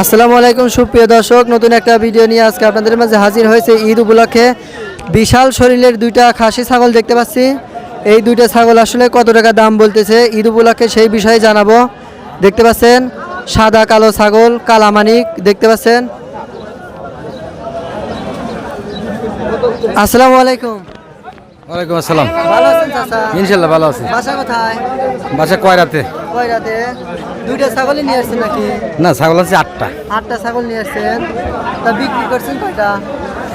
আসসালামু আলাইকুম, সুপ্রিয় দর্শক। নতুন একটা ভিডিও নিয়ে আজকে আপনাদের মাঝে হাজির হয়েছে ঈদ উপলক্ষে বিশাল শরীরের দুইটা খাসি ছাগল দেখতে পাচ্ছি। এই দুইটা ছাগল আসলে কত টাকা দাম বলতেছে? ঈদ উপলক্ষে সেই বিষয়ে জানাব। দেখতে পাচ্ছেন, সাদা, কালো ছাগল, কালামানিক, দেখতে পাচ্ছেন। আসসালামু আলাইকুম। ওয়ালাইকুম আসসালাম। ভালো আছেন চাচা? ইনশাল্লাহ ভালো আছি। বাসা কোথায়? বাসা কয়রাতে? কয়রাতে? দুইটা ছাগলই নিয়ে আসছেন নাকি? না ছাগল আছে আটটা। আটটা ছাগল নিয়ে আসছেন। তা বিক্রি করছেন কয়টা?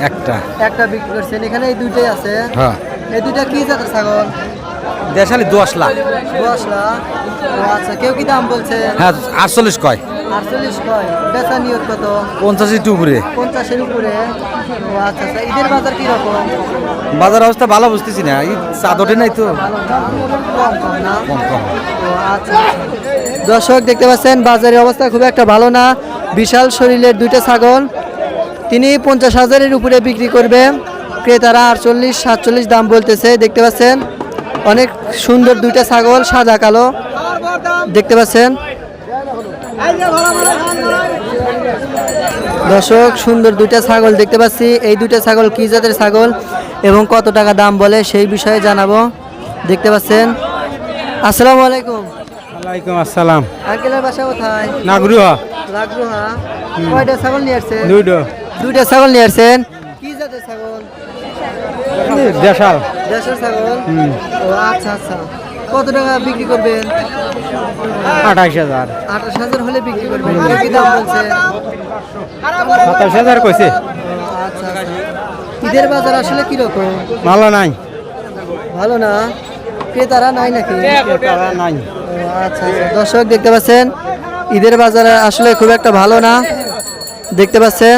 একটা। একটা বিক্রি করছেন। এখানে এই দুইটাই আছে। হ্যাঁ। এই দুইটা কি জাতের ছাগল? দেশালি দশ লাখ। দশ লাখ। আচ্ছা কেউ কি দাম বলছে? হ্যাঁ আটচল্লিশ কয়। আটচল্লিশ কয়। বেচা নিয়ত কত? পঞ্চাশি টু উপরে। পঞ্চাশের উপরে। ও আচ্ছা আচ্ছা ঈদের বাজার কীরকম? বাজার অবস্থা ভালো বুঝতেছি না। এই চাঁদ ওঠে নাই তো। কম কম না? কম কম। ও আচ্ছা আচ্ছা। দর্শক দেখতে পাচ্ছেন বাজারের অবস্থা খুব একটা ভালো না। বিশাল শরীরের দুইটা ছাগল। তিনি পঞ্চাশ হাজারের উপরে বিক্রি করবে। ক্রেতারা আটচল্লিশ সাতচল্লিশ দাম বলতেছে দেখতে পাচ্ছেন। অনেক সুন্দর দুইটা ছাগল সাদা কালো। দেখতে পাচ্ছেন? দর্শক সুন্দর দুইটা ছাগল দেখতে পাচ্ছি। এই দুইটা ছাগল কি জাতের ছাগল এবং কত টাকা দাম বলে সেই বিষয়ে জানাব। দেখতে পাচ্ছেন? আসসালামু আলাইকুম। ওয়ালাইকুম আসসালাম। আঙ্কেলের বাসা কোথায়? নাগরুহা। লাগরুহা কয়টা ছাগল নিয়ে আসছেন? দুইটো। দুইটা ছাগল নিয়ে আসছেন। কি জাতের ছাগল? দেশাল। ছাগল? ও আচ্ছা আচ্ছা। কত টাকা বিক্রি করবেন হাজার। আঠাশ হাজার হলে বিক্রি করবেন কি দাম বলছে? সাতাশ হাজার কইছে। আচ্ছা আচ্ছা। ঈদের বাজার আসলে কীরকম? ভালো নাই। ভালো না? ক্রেতারা নাই নাকি? তারা নাই। আচ্ছা আচ্ছা। দর্শক দেখতে পাচ্ছেন ঈদের বাজার আসলে খুব একটা ভালো না। দেখতে পাচ্ছেন